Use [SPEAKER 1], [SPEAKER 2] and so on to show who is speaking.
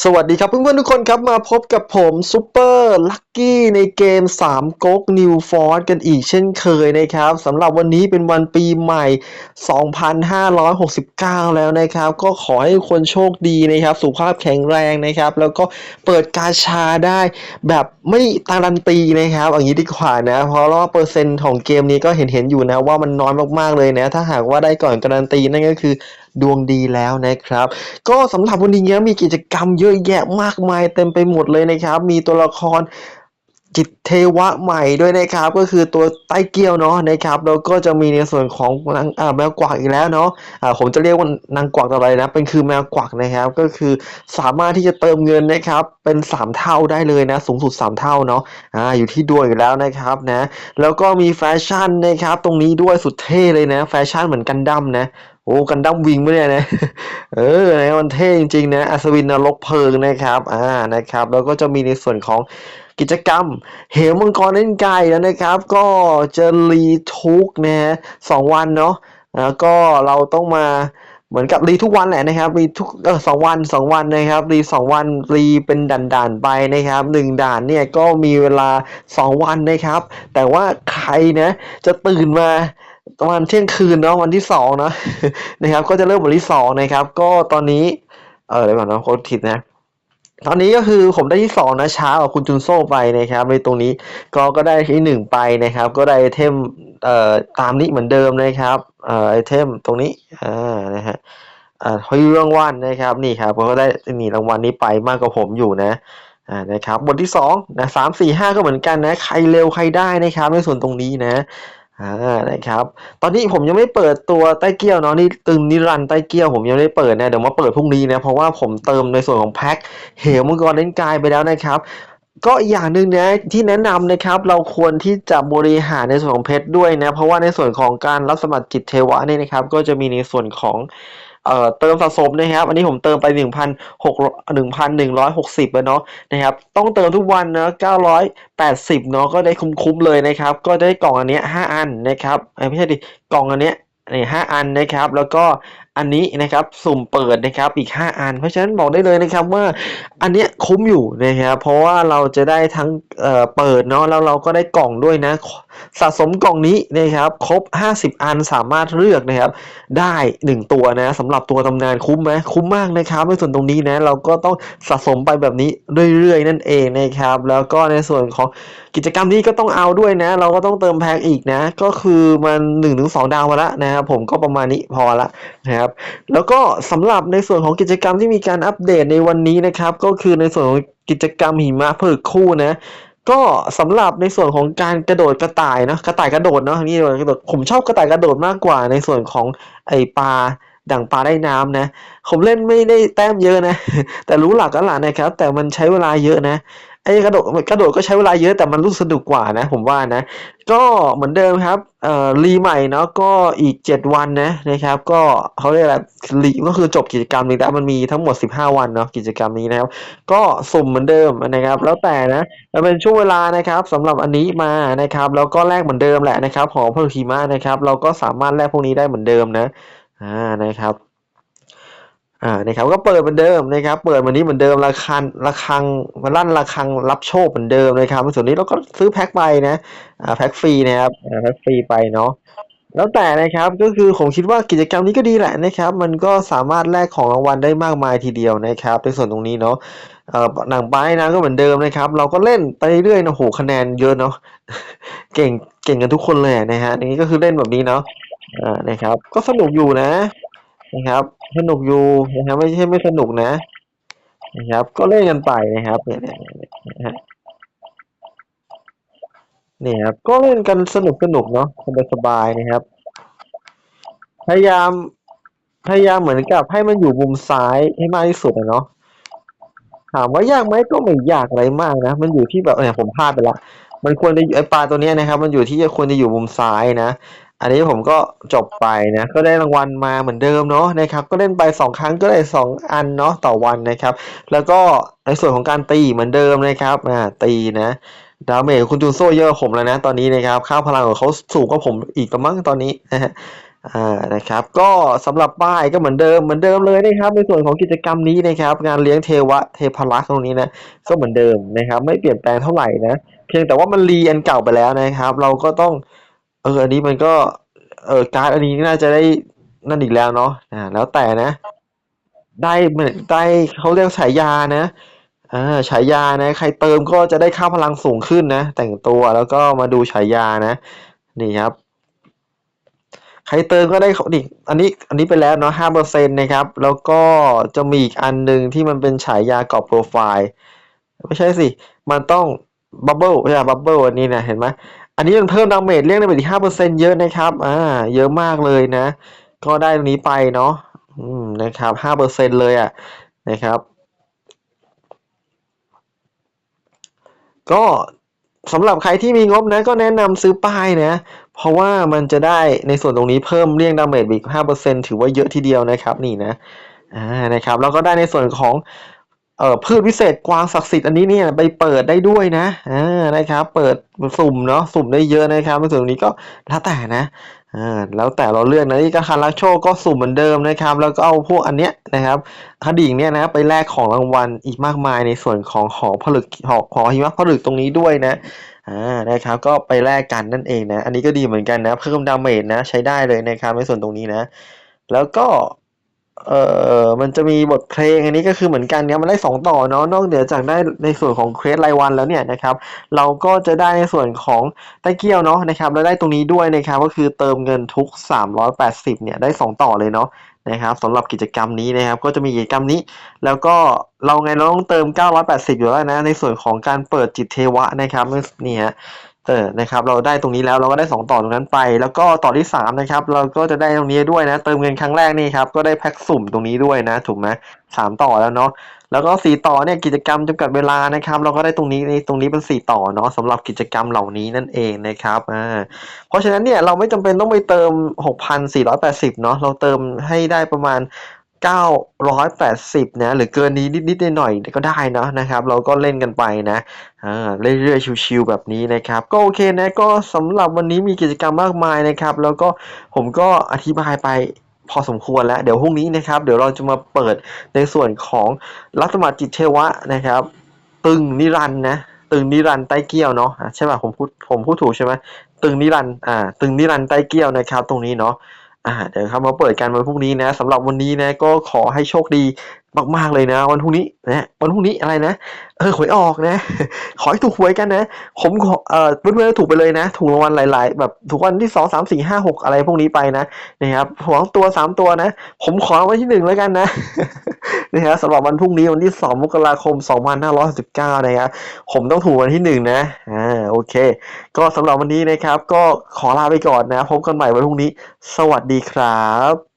[SPEAKER 1] สวัสดีครับเพื่อนๆทุกคนครับมาพบกับผมซูเปอร์ลักกี้ในเกม 3ก๊กนิวฟอร์กันอีกเช่นเคยนะครับสำหรับวันนี้เป็นวันปีใหม่ 2569 แล้วนะครับ ก็ขอให้คนโชคดีนะครับ สุขภาพแข็งแรงนะครับ แล้วก็เปิดกาชาได้แบบไม่การันตีนะครับอย่างนี้ดีกว่านะ เพราะว่าเปอร์เซ็นต์ของเกมนี้ก็เห็นเห็นอยู่นะว่ามันน้อยมากๆเลยนะ ถ้าหากว่าได้ก่อนการันตีนั่นก็คือ ดวงดีแล้วนะครับ ก็สำหรับวันนี้มีกิจกรรมเยอะแยะมากมายเต็มไปหมดเลยนะครับ มีตัวละครจิตเทวะใหม่ด้วยนะครับ ก็คือตัวใต้เกี้ยวเนาะนะครับแล้วก็จะมีในส่วนของนางแมวกวักอีกแล้วเนาะอ่าผมจะเรียกว่านางกวักอะไรนะ เป็นคือแมวกวักนะครับ ก็คือสามารถที่จะเติมเงินนะครับ เป็น 3 เท่าได้เลยนะ สูงสุด 3 เท่าเนาะอ่าอยู่ที่ดวงอีกแล้วนะครับนะ แล้วก็มีแฟชั่นนะครับ ตรงนี้ด้วยสุดเท่เลยนะ แฟชั่นเหมือนกันดั้มนะ โอ้กันดั้มวิงไม่ได้นะเออนะมันเท่จริงๆนะอัศวินนรกเพลิงนะครับอ่านะครับ แล้วก็จะมีในส่วนของกิจกรรม เหวมังกรเล่นไก่แล้วนะครับ ก็จะรีทุกนะฮะสองวันเนาะแล้วก็เราต้องมาเหมือนกับรีทุกวันแหละนะครับรีทุกเออสองวันสองวันนะครับรีสองวันรีเป็นด่านๆไปนะครับหนึ่งด่านเนี่ยก็มีเวลาสองวันนะครับ แต่ว่าใครนะจะตื่นมา ประมาณเที่ยงคืนเนาะวันที่สองนะนะครับ ก็จะเริ่มวันที่สองนะครับ ก็ตอนนี้เออเดี๋ยวก่อนนะโค้ดผิดนะตอนนี้ก็คือผมได้ที่สองนะช้ากว่าคุณจุนโซ่ไปนะครับในตรงนี้ก็ก็ได้ที่หนึ่งไปนะครับ ก็ได้ไอเทมเอ่อตามนี้เหมือนเดิมนะครับเอ่อไอเทมตรงนี้อ่านะฮะอ่าให้รางวัลนะครับนี่ครับผมก็ได้นี่รางวัลนี้ไปมากกว่าผมอยู่นะอ่านะครับบทที่สองนะสามสี่ห้าก็เหมือนกันนะ ใครเร็วใครได้นะครับในส่วนตรงนี้นะ อ่านะครับ ตอนนี้ผมยังไม่เปิดตัวใต้เกี้ยวเนาะนี่ตึงนิรันดร์ใต้เกี้ยวผมยังไม่ได้เปิดนะเดี๋ยวมาเปิดพรุ่งนี้นะเพราะว่าผมเติมในส่วนของแพ็คเหวมังกรเล่นกายไปแล้วนะครับก็อีกอย่างหนึ่งนะที่แนะนำนะครับเราควรที่จะบริหารในส่วนของเพชรด้วยนะเพราะว่าในส่วนของการรับสมัครจิตเทวะเนี่ยนะครับ ก็จะมีในส่วนของ เอ่อเติมสะสมนะครับ อันนี้ผมเติมไป1 6 1,160แล้วเนาะนะครับ ต้องเติมทุกวันเนาะ980เนาะก็ได้คุ้มๆเลยนะครับ ก็ได้กล่องอันเนี้ย5อันนะครับไม่ใช่ดิกล่องอันเนี้ยนี่ห้าอันนะครับ แล้วก็ อันนี้นะครับสุ่มเปิดนะครับอีก 5 อัน เพราะฉะนั้นบอกได้เลยนะครับว่าอันเนี้ยคุ้มอยู่นะครับเพราะว่าเราจะได้ทั้งเอ่อเปิดเนาะแล้วเราก็ได้กล่องด้วยนะสะสมกล่องนี้นะครับครบ 50 อันสามารถเลือกนะครับได้ 1 ตัวนะสำหรับตัวตำนานคุ้มไหมคุ้มมากนะครับในส่วนตรงนี้นะเราก็ต้องสะสมไปแบบนี้เรื่อยๆ นั่นเองนะครับแล้วก็ในส่วนของกิจกรรมนี้ก็ต้องเอาด้วยนะ เราก็ต้องเติมแพ็คอีกนะ ก็คือมัน1-2ดาวมาละนะครับผมก็ประมาณนี้พอละนะครับแล้วก็สำหรับในส่วนของกิจกรรมที่มีการอัปเดตในวันนี้นะครับ ก็คือในส่วนของกิจกรรมหิมะเพิกคู่นะก็สำหรับในส่วนของการกระโดดกระต่ายเนาะกระต่ายกระโดดเนาะนี่กระโดดผมชอบกระต่ายกระโดดมากกว่าในส่วนของไอปลาดั่งปลาได้น้ำนะ ผมเล่นไม่ได้แต้มเยอะนะ แต่รู้หลักกันหละนะครับ แต่มันใช้เวลาเยอะนะ ไอ้กระโดดกระโดดก็ใช้เวลาเยอะแต่มันรู้สึกสนุกกว่านะ ผมว่านะ ก็เหมือนเดิมครับเอ่อรีใหม่เนาะก็อีก 7 วันนะนะครับ ก็เขาเรียกอะไรรีก็คือจบกิจกรรมนี้แล้วมันมีทั้งหมด 15 วันเนาะกิจกรรมนี้นะครับ ก็สุ่มเหมือนเดิมนะครับ แล้วแต่นะมันเป็นช่วงเวลานะครับสำหรับอันนี้มานะครับ แล้วก็แลกเหมือนเดิมแหละนะครับของพลคีมานะครับ เราก็สามารถแลกพวกนี้ได้เหมือนเดิมนะอ่านะครับ อ่านะครับก็เปิดเหมือนเดิมนะครับ เปิดวันนี้เหมือนเดิมราคาระฆังมาลั่นระฆังรับโชคเหมือนเดิมนะครับส่วนนี้เราก็ซื้อแพ็คไปนะอ่าแพ็คฟรีนะครับอ่าแพ็คฟรีไปเนาะแล้วแต่นะครับก็คือผมคิดว่ากิจกรรมนี้ก็ดีแหละนะครับ มันก็สามารถแลกของรางวัลได้มากมายทีเดียวนะครับ ในส่วนตรงนี้เนาะหนังป้ายนะก็เหมือนเดิมนะครับ เราก็เล่นไปเรื่อยนะโหคะแนนเยอะเนาะเก่งเก่งกันทุกคนเลยนะฮะนนี้ก็คือเล่นแบบนี้เนาะอ่านะครับ ก็สนุกอยู่นะ นะครับสนุกอยู่นะครับไม่ใช่ไม่สนุกนะนะครับ ก็เล่นกันไปนะครับเนี่ยเนี่ยเนี่ยนะฮะนี่ครับก็เล่นกันสนุกสนุกเนาะสบายสบายนะครับ พยายามพยายามเหมือนกับให้มันอยู่มุมซ้ายให้มากที่สุดอะเนาะถามว่ายากไหมก็ไม่ยากอะไรมากนะ มันอยู่ที่แบบเนี่ยผมพลาดไปละ มันควรจะอยู่ไอปลาตัวนี้นะครับ มันอยู่ที่จะควรจะอยู่มุมซ้ายนะ อันนี้ผมก็จบไปนะก็ได้รางวัลมาเหมือนเดิมเนาะนะครับก็เล่นไปสองครั้งก็ได้สองอันเนาะต่อวันนะครับ แล้วก็ในส่วนของการตีเหมือนเดิมนะครับอ่าตีนะดาเมจคุณจูนโซ่เยอะผมแล้วนะตอนนี้นะครับค่าพลังของเขาสูงกว่าผมอีกประมั้งตอนนี้นะฮะอ่านะครับก็สำหรับป้ายก็เหมือนเดิมเหมือนเดิมเลยนะครับ ในส่วนของกิจกรรมนี้นะครับ งานเลี้ยงเทวะเทพรักษ์ตรงนี้นะก็เหมือนเดิมนะครับ ไม่เปลี่ยนแปลงเท่าไหร่นะเพียงแต่ว่ามันรีอันเก่าไปแล้วนะครับ เราก็ต้อง เออ อันนี้มันก็ เออการ์ดอันนี้น่าจะได้นั่นอีกแล้วเนาะอ่าแล้วแต่นะ ได้เหมือนได้เขาเรียกฉายานะอ่าฉายานะ ใครเติมก็จะได้ค่าพลังสูงขึ้นนะ แต่งตัวแล้วก็มาดูฉายานะ นี่ครับ ใครเติมก็ได้เขาดิอันนี้อันนี้ไปแล้วเนาะห้าเปอร์เซ็นต์นะครับ แล้วก็จะมีอีกอันหนึ่งที่มันเป็นฉายากรอบโปรไฟล์ ไม่ใช่สิ มันต้องบับเบิลใช่บับเบิลอันนี้นะเห็นไหม อันนี้มันเพิ่มดาเมจเรียกด้ไปอีกห้าเปอร์เซ็นต์เยอะนะครับอ่าเยอะมากเลยนะ ก็ได้ตรงนี้ไปเนาะอืมนะครับห้าเปอร์เซ็นต์เลยอะนะครับ ก็สำหรับใครที่มีงบนะก็แนะนำซื้อป้ายนะ เพราะว่ามันจะได้ในส่วนตรงนี้เพิ่มเรียงดาเมจอีกห้าเปอร์เซ็นถือว่าเยอะทีเดียวนะครับนี่นะอ่านะครับแล้วก็ได้ในส่วนของ เอ่อพืชวิเศษกวางศักดิ์สิทธิ์อันนี้เนี่ยไปเปิดได้ด้วยนะอ่านะครับเปิดสุ่มเนาะสุ่มได้เยอะนะครับในส่วนตรงนี้ก็แล้วแต่นะอ่าแล้วแต่เราเลือกนะนี่ก็คาราโชคก็สุ่มเหมือนเดิมนะครับ แล้วก็เอาพวกอันเนี้ยนะครับคดิ่งเนี่ยนะไปแลกของรางวัลอีกมากมายในส่วนของหอผลึกหอหอหิมะผลึกตรงนี้ด้วยนะอ่านะครับก็ไปแลกกันนั่นเองนะ อันนี้ก็ดีเหมือนกันนะเพิ่มดาเมจนะใช้ได้เลยนะครับในส่วนตรงนี้นะ แล้วก็ เอ่อมันจะมีบทเพลงอันนี้ก็คือเหมือนกันครับมันได้สองต่อเนาะนอกเหนือจากได้ในส่วนของเควสรายวันแล้วเนี่ยนะครับเราก็จะได้ในส่วนของไต้เกี้ยวเนาะนะครับแล้วได้ตรงนี้ด้วยนะครับก็คือเติมเงินทุก 380เนี่ยได้ 2 ต่อเลยเนาะนะครับสำหรับกิจกรรมนี้นะครับก็จะมีกิจกรรมนี้ แล้วก็เราไงเราต้องเติม 980 อยู่แล้วนะในส่วนของการเปิดจิตเทวะนะครับนี่ฮะ เออนะครับเราได้ตรงนี้แล้วเราก็ได้ 2 ต่อตรงนั้นไป แล้วก็ต่อที่3นะครับเราก็จะได้ตรงนี้ด้วยนะ เติมเงินครั้งแรกนี่ครับก็ได้แพ็กสุ่มตรงนี้ด้วยนะถูกไหมสามต่อแล้วเนาะแล้วก็ 4 ต่อเนี่ยกิจกรรมจำกัดเวลานะครับ เราก็ได้ตรงนี้ในตรงนี้เป็น 4 ต่อเนาะสำหรับกิจกรรมเหล่านี้นั่นเองนะครับอ่าเพราะฉะนั้นเนี่ยเราไม่จำเป็นต้องไปเติม 6,480เนาะเราเติมให้ได้ประมาณ 980 นะ หรือเกินนี้นิดๆหน่อยๆก็ได้นะนะครับ เราก็เล่นกันไปนะเรื่อยๆชิวๆแบบนี้นะครับ ก็โอเคนะ ก็สำหรับวันนี้มีกิจกรรมมากมายนะครับ แล้วก็ผมก็อธิบายไปพอสมควรแล้ว เดี๋ยวพรุ่งนี้นะครับ เดี๋ยวเราจะมาเปิดในส่วนของรัตมาจิตเทวะนะครับ ตึงนิรันนะตึงนิรันใต้เกี้ยวเนาะใช่ป่ะผมพูดผมพูดถูกใช่ไหมตึงนิรันอ่าตึงนิรันใต้เกี้ยวนะครับ ตรงนี้เนาะ อ่าเดี๋ยวครับมาเปิดกันวันพรุ่งนี้นะสำหรับวันนี้นะก็ขอให้โชคดี มากๆเลยนะ วันพรุ่งนี้นะวันพรุ่งนี้อะไรนะเออหวยออกนะ ขอให้ถูกหวยกันนะ ผมขอเออเพื่อนๆถูกไปเลยนะ ถูกรางวัลหลาย ๆ แบบถูกวันที่สองสามสี่ห้าหกอะไรพวกนี้ไปนะนะครับสองตัวสามตัวนะ ผมขอรางวัลที่หนึ่งแล้วกันนะนะครับสำหรับวันพรุ่งนี้วันที่สองมกราคมสองพันห้าร้อยสิบเก้านะครับผมต้องถูกวันที่หนึ่งนะอ่าโอเค ก็สำหรับวันนี้นะครับ ก็ขอลาไปก่อนนะพบกันใหม่วันพรุ่งนี้ สวัสดีครับ